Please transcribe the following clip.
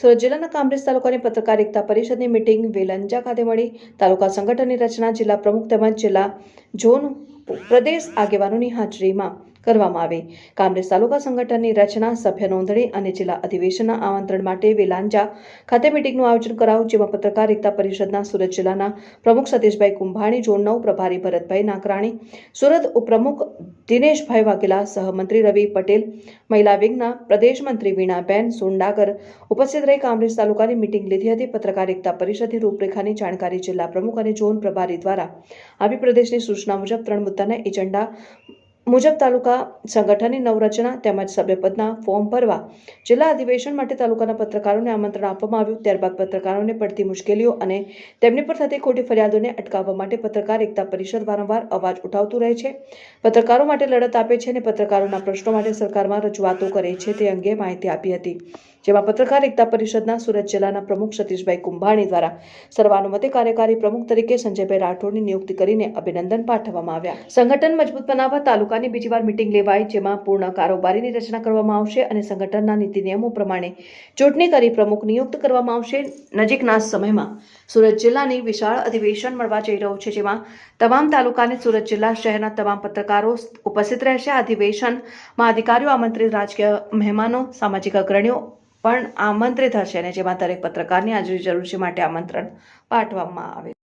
સુરત જિલ્લાના કામરેજ તાલુકાની પત્રકાર એકતા પરિષદની મિટિંગ વેલંજા ખાતે મળી. તાલુકા સંગઠનની રચના જિલ્લા પ્રમુખ તેમજ જિલ્લા ઝોન પ્રદેશ આગેવાનોની હાજરીમાં કરવામાં આવી. કામરેજ તાલુકા સંગઠનની રચના, સભ્ય નોંધણી અને જિલ્લા અધિવેશનના આમંત્રણ માટે વેલાંજા ખાતે મિટિંગનું આયોજન કરાયું, જેમાં પત્રકાર એકતા પરિષદના સુરત જિલ્લાના પ્રમુખ સતીશભાઈ કુંભાણી, ઝોન નવ પ્રભારી ભરતભાઈ નાકરાણી સુરત ઉપપ્રમુખ દિનેશભાઈ વાઘેલા, સહમંત્રી રવિ પટેલ, મહિલા વિંગના પ્રદેશ મંત્રી વીણાબેન સોંડાગર ઉપસ્થિત રહી કામરેજ તાલુકાની મિટિંગ લીધી હતી. પત્રકાર એકતા પરિષદની રૂપરેખાની જાણકારી જિલ્લા પ્રમુખ અને ઝોન પ્રભારી દ્વારા આપી પ્રદેશની સૂચના મુજબ ત્રણ મુદ્દાના એજન્ડા મુજબ તાલુકા સંગઠનની નવરચના તેમજ સભ્યપદના ફોર્મ ભરવા જિલ્લા અધિવેશન માટે તાલુકાના પત્રકારોને આમંત્રણ આપવામાં આવ્યું. ત્યારબાદ પત્રકારોને પડતી મુશ્કેલીઓ અને તેમની પર થતી ખોટી ફરિયાદોને અટકાવવા માટે પત્રકાર એકતા પરિષદ વારંવાર અવાજ ઉઠાવતું રહે છે. પત્રકારો માટે લડત આપે છે અને પત્રકારોના પ્રશ્નો માટે સરકારમાં રજૂઆતો કરે છે તે અંગે માહિતી આપી હતી. જેમાં પત્રકાર એકતા પરિષદના સુરત જિલ્લાના પ્રમુખ સતીશભાઈ કુંભાણી દ્વારા સર્વાનુમતે કાર્યકારી પ્રમુખ તરીકે સંજયભાઈ રાઠોડની નિયુક્તિ કરીને અભિનંદન પાઠવવામાં આવ્યા. સંગઠન મજબૂત બનાવવા તાલુકાની બીજી વાર મિટિંગ લેવાઈ જેમાં પૂર્ણ કારોબારીની રચના કરવામાં આવશે અને સંગઠનના નીતિ નિયમો પ્રમાણે ચૂંટણી કરી પ્રમુખ નિયુક્ત કરવામાં આવશે. નજીકના સમયમાં સુરત જિલ્લાની વિશાળ અધિવેશન મળવા જઈ રહ્યું છે, જેમાં તમામ તાલુકાને સુરત જિલ્લા શહેરના તમામ પત્રકારો ઉપસ્થિત રહેશે. અધિવેશનમાં અધિકારીઓ, આમંત્રિત રાજકીય મહેમાનો, સામાજિક અગ્રણીઓ પણ આમંત્રિત હશે અને જેમાં દરેક પત્રકારની હાજરી જરૂર છે માટે આમંત્રણ પાઠવવામાં આવે